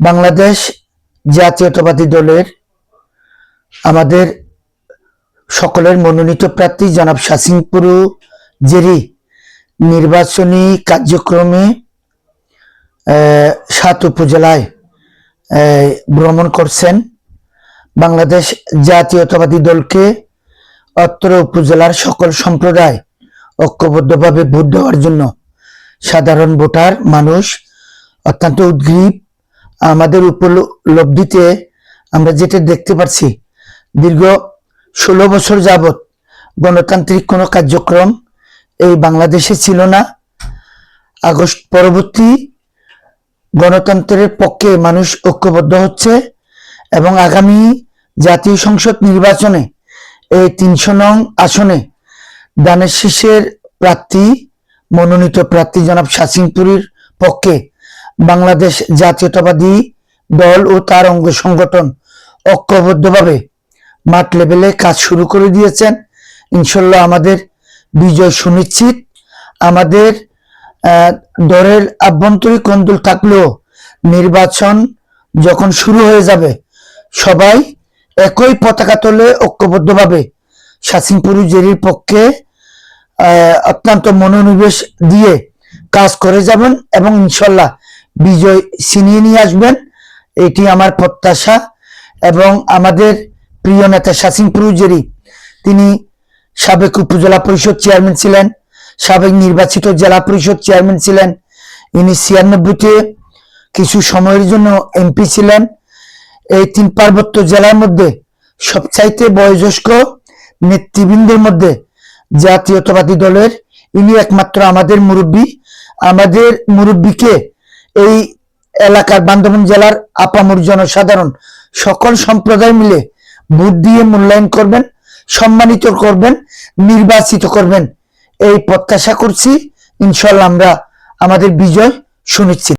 বাংলাদেশ জাতীয়তাবাদী দলের আমাদের সকলের মনোনীত প্রার্থী জনাব শাসিংপুরু জেরি নির্বাচনী কার্যক্রমে সাত উপজেলায় ভ্রমণ করছেন। বাংলাদেশ জাতীয়তাবাদী দলকে অত্র উপজেলার সকল সম্প্রদায় ঐক্যবদ্ধভাবে ভোট দেওয়ার জন্য সাধারণ ভোটার, মানুষ অত্যন্ত উদ্গ্রীব। আমাদের উপলব্ধিতে আমরা যেটা দেখতে পাচ্ছি দীর্ঘ ষোলো বছর যাবত গণতান্ত্রিক কোনো কার্যক্রম এই বাংলাদেশে ছিল না। আগস্ট পরবর্তী গণতন্ত্রের পক্ষে মানুষ ঐক্যবদ্ধ হচ্ছে এবং আগামী জাতীয় সংসদ নির্বাচনে এই তিনশো নং আসনে দানের শীষের প্রার্থী, মনোনীত প্রার্থী জনাব শাসিংপুরীর পক্ষে বাংলাদেশ জাতীয়তাবাদী দল ও তার অঙ্গ সংগঠন ঐক্যবদ্ধভাবে মাঠ লেভেলে কাজ শুরু করে দিয়েছেন। ইনশাল্লাহ আমাদের বিজয় সুনিশ্চিত। আমাদের দলের আভ্যন্তরীণ কন্দল থাকলেও নির্বাচন যখন শুরু হয়ে যাবে, সবাই একই পতাকা তলে ঐক্যবদ্ধভাবে শাসিংপুরি জেরির পক্ষে অত্যন্ত মনোনিবেশ দিয়ে কাজ করে যাবেন এবং ইনশাল্লাহ বিজয় ছিনিয়ে নিয়ে আসবেন। এটি আমার প্রত্যাশা এবং আমাদের প্রিয় নেতা শাসিংপুর জেরি তিনি সাবেক উপজেলা পরিষদ চেয়ারম্যান ছিলেন, সাবেক নির্বাচিত জেলা পরিষদ চেয়ারম্যান ছিলেন, ইনি ছিয়ানব্বইতে কিছু সময়ের জন্য এমপি ছিলেন। এই তিন পার্বত্য জেলার মধ্যে সবচাইতে বয়োজ্যেষ্ঠ নেতৃবৃন্দের মধ্যে জাতীয়তাবাদী দলের ইনি একমাত্র আমাদের মুরব্বী। আমাদের মুরব্বীকে এই এলাকার বান্দরবান জেলার আপামর জনসাধারণ সকল সম্প্রদায় মিলে ভোট দিয়ে মূল্যায়ন করবেন, সম্মানিত করবেন, নির্বাচিত করবেন। এই প্রত্যাশা করছি। ইনশাল্লাহ আমরা আমাদের বিজয় সুনিশ্চিত।